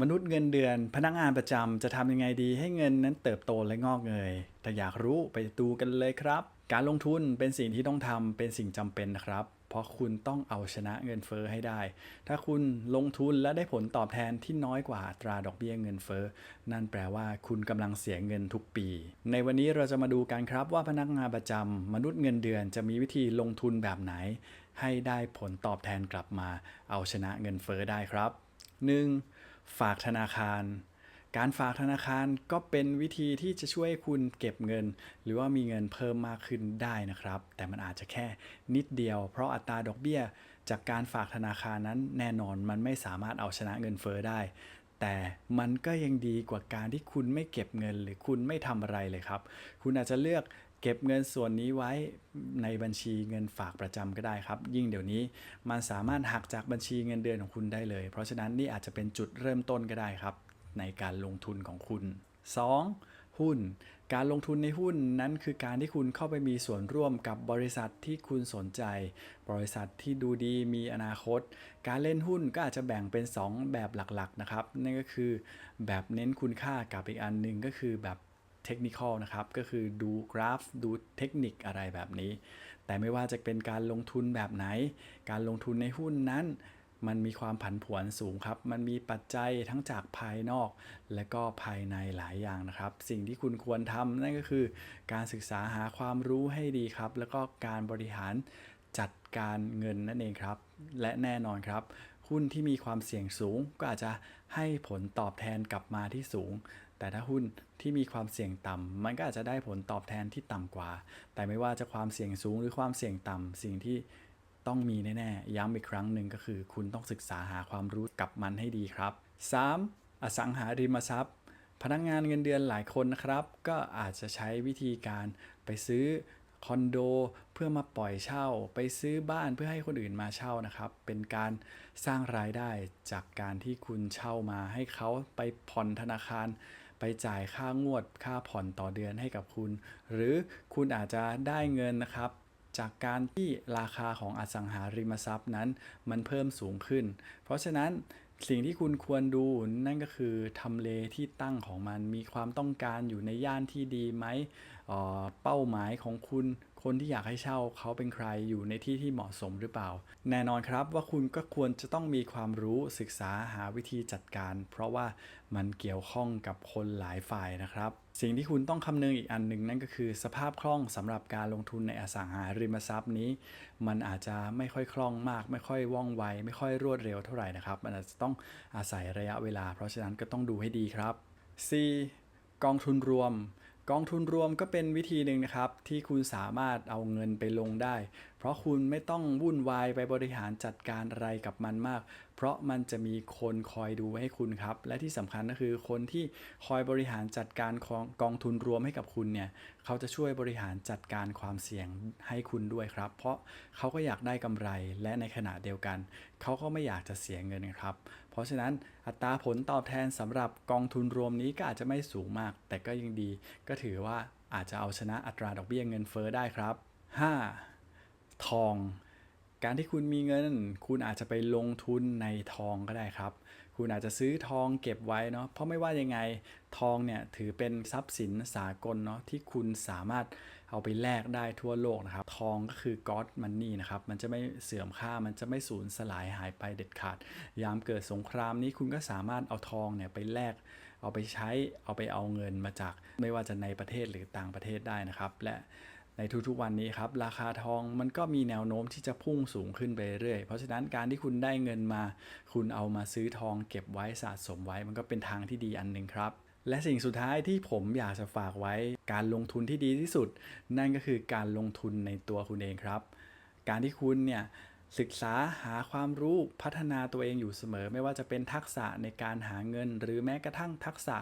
มนุษย์เงินเดือน พนักงานประจำจะทำยังไงดีให้เงินนั้นเติบโตและงอกเงย ถ้าอยากรู้ไปดูกันเลยครับ การลงทุนเป็นสิ่งที่ต้องทำเป็นสิ่งจำเป็นนะครับ เพราะคุณต้องเอาชนะเงินเฟอ้อให้ได้ ถ้าคุณลงทุนและได้ผลตอบแทนที่น้อยกว่าอัตราดอกเบี้ยเงินเฟอ้อ นั่นแปลว่าคุณกำลังเสียเงินทุกปี ในวันนี้เราจะมาดูกันครับว่าพนักงานประจำมนุษย์เงินเดือนจะมีวิธีลงทุนแบบไหน ให้ได้ผลตอบแทนกลับมา เอาชนะเงินเฟอ้อได้ครับ 1. ฝากธนาคาร การฝากธนาคารก็เป็นวิธีที่จะช่วยคุณเก็บเงิน หรือว่ามีเงินเพิ่มมากขึ้นได้นะครับ แต่มันอาจจะแค่นิดเดียว เพราะอัตราดอกเบี้ย จากการฝากธนาคารนั้นแน่นอนมันไม่สามารถเอาชนะเงินเฟอ้อได้ แต่มันก็ยังดีกว่าการที่คุณไม่เก็บเงิน หรือคุณไม่ทำอะไรเลยครับ คุณอาจจะเลือกเก็บเงินส่วนนี้ไว้ในบัญชีเงินฝากประจำก็ได้ครับ ยิ่งเดี๋ยวนี้มันสามารถหักจากบัญชีเงินเดือนของคุณได้เลย เพราะฉะนั้นนี่อาจจะเป็นจุดเริ่มต้นก็ได้ครับ ในการลงทุนของคุณ 2. หุ้น การลงทุนในหุ้นนั้นคือการที่คุณเข้าไปมีส่วนร่วมกับบริษัทที่คุณสนใจ บริษัทที่ดูดีมีอนาคต การเล่นหุ้นก็อาจจะแบ่งเป็น 2 แบบหลักๆนะครับนั่นก็คือแบบเน้นคุณค่ากับอีกอันหนึ่งก็คือแบบเทคนิคนะครับ ก็คือดูกราฟดูเทคนิคอะไรแบบนี้ แต่ไม่ว่าจะเป็นการลงทุนแบบไหน การลงทุนในหุ้นนั้น มันมีความผันผวนสูงครับ มันมีปัจจัยทั้งจากภายนอก และก็ภายในหลายอย่างนะครับ สิ่งที่คุณควรทำนั่นก็คือ การศึกษาหาความรู้ให้ดีครับ แล้วก็การบริหารจัดการเงินนั่นเองครับ และแน่นอนครับหุ้นที่มีความเสี่ยงสูงก็อาจจะให้ผลตอบแทนกลับมาที่สูง แต่ถ้าหุ้นที่มีความเสี่ยงต่ำมันก็อาจจะได้ผลตอบแทนที่ต่ำกว่า แต่ไม่ว่าจะความเสี่ยงสูงหรือความเสี่ยงต่ำสิ่งที่ ต้องมีแน่ๆ ย้ำอีกครั้งหนึ่งก็คือ คุณต้องศึกษาหาความรู้กับมันให้ดีครับ 3. อสังหาริมทรัพย์ พนักงานเงินเดือนหลายคนนะครับ ก็อาจจะใช้วิธีการไปซื้อคอนโดเพื่อมาปล่อยเช่า ไปซื้อบ้านเพื่อให้คนอื่นมาเช่านะครับ เป็นการสร้างรายได้จากการที่คุณเช่ามาให้เขาไปผ่อนธนาคาร ไปจ่ายค่างวดค่าผ่อนต่อเดือนให้กับคุณ หรือคุณอาจจะได้เงินนะครับ จากการที่ราคาของอสังหาริมทรัพย์นั้นมันเพิ่มสูงขึ้น เพราะฉะนั้นสิ่งที่คุณควรดูนั่นก็คือทำเลที่ตั้งของมันมีความต้องการอยู่ในย่านที่ดีไหมเอ่อเป้าหมายของคุณ คนที่อยากให้เช่าเขาเป็นใครอยู่ในที่ที่เหมาะสมหรือเปล่า แน่นอนครับว่าคุณก็ควรจะต้องมีความรู้ศึกษาหาวิธีจัดการ เพราะว่ามันเกี่ยวข้องกับคนหลายฝ่ายนะครับ สิ่งที่คุณต้องคำนึงอีกอันหนึ่งนั่นก็คือ สภาพคล่องสำหรับการลงทุนในอสังหาริมทรัพย์นี้ มันอาจจะไม่ค่อยคล่องมาก ไม่ค่อยว่องไว ไม่ค่อยรวดเร็วเท่าไหร่นะครับมันอาจจะต้องอาศัยระยะเวลา เพราะฉะนั้นก็ต้องดูให้ดีครับ C กองทุนรวม กองทุนรวมก็เป็นวิธีหนึ่งนะครับ ที่คุณสามารถเอาเงินไปลงได้เพราะคุณไม่ต้องวุ่นวายไปบริหารจัดการอะไรกับมันมาก เพราะมันจะมีคนคอยดูให้คุณครับ และที่สำคัญก็คือคนที่คอยบริหารจัดการของกองทุนรวมให้กับคุณเนี่ยเขาจะช่วยบริหารจัดการความเสี่ยงให้คุณด้วยครับ เพราะเขาก็อยากได้กำไรและในขณะเดียวกัน เขาก็ไม่อยากจะเสียเงินครับ เพราะฉะนั้นอัตราผลตอบแทนสำหรับกองทุนรวมนี้ก็อาจจะไม่สูงมาก แต่ก็ยังดี ก็ถือว่าอาจจะเอาชนะอัตราดอกเบี้ยเงินเฟ้อได้ครับ 5. ทอง การที่คุณมีเงิน คุณอาจจะไปลงทุนในทองก็ได้ครับ คุณอาจจะซื้อทองเก็บไว้เนาะเพราะไม่ว่ายังไงทองเนี่ยถือเป็นทรัพย์สินสากลเนาะที่คุณสามารถเอาไปแลกได้ทั่วโลกนะครับ ทองก็คือ God Money นะครับ มันจะไม่เสื่อมค่ามันจะไม่สูญสลายหายไปเด็ดขาด ยามเกิดสงครามนี้คุณก็สามารถเอาทองเนี่ยไปแลกเอาไปใช้เอาไปเอาเงินมาจาก ไม่ว่าจะในประเทศหรือต่างประเทศได้นะครับ และ ในทุกๆวันนี้ครับราคาทองมันก็มีแนวโน้มที่จะพุ่งสูงขึ้นไปเรื่อยเพราะฉะนั้นการที่คุณได้เงินมา คุณเอามาซื้อทองเก็บไว้สะสมไว้ มันก็เป็นทางที่ดีอันหนึ่งครับ และสิ่งสุดท้ายที่ผมอยากจะฝากไว้การลงทุนที่ดีที่สุด นั่นก็คือการลงทุนในตัวคุณเองครับ การที่คุณเนี่ย ศึกษาหาความรู้พัฒนาตัวเองอยู่เสมอ ไม่ว่าจะเป็นทักษะในการหาเงิน หรือแม้กระทั่งทักษะ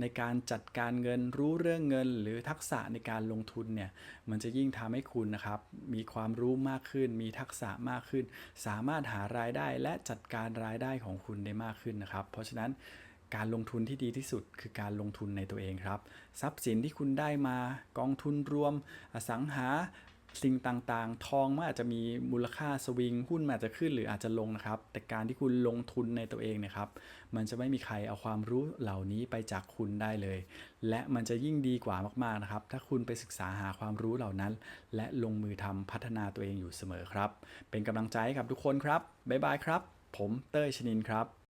ในการจัดการเงิน รู้เรื่องเงิน หรือทักษะในการลงทุนเนี่ยมันจะยิ่งทำให้คุณนะครับ มีความรู้มากขึ้น มีทักษะมากขึ้น สามารถหารายได้และจัดการรายได้ของคุณได้มากขึ้นนะครับ เพราะฉะนั้นการลงทุนที่ดีที่สุดคือการลงทุนในตัวเองครับ ทรัพย์สินที่คุณได้มากองทุนรวม อสังหา สิ่งต่างๆ ทองมันอาจจะมีมูลค่าสวิงหุ้นมันอาจจะขึ้นหรืออาจจะลงนะครับ แต่การที่คุณลงทุนในตัวเองเนะครับ มันจะไม่มีใครเอาความรู้เหล่านี้ไปจากคุณได้เลย และมันจะยิ่งดีกว่ามากๆนะครับ ถ้าคุณไปศึกษาหาความรู้เหล่านั้น และลงมือทำพัฒนาตัวเองอยู่เสมอครับ เป็นกำลังใจให้กับทุกคนครับบ๊ายบายครับ ผมเต้ยชนินครับ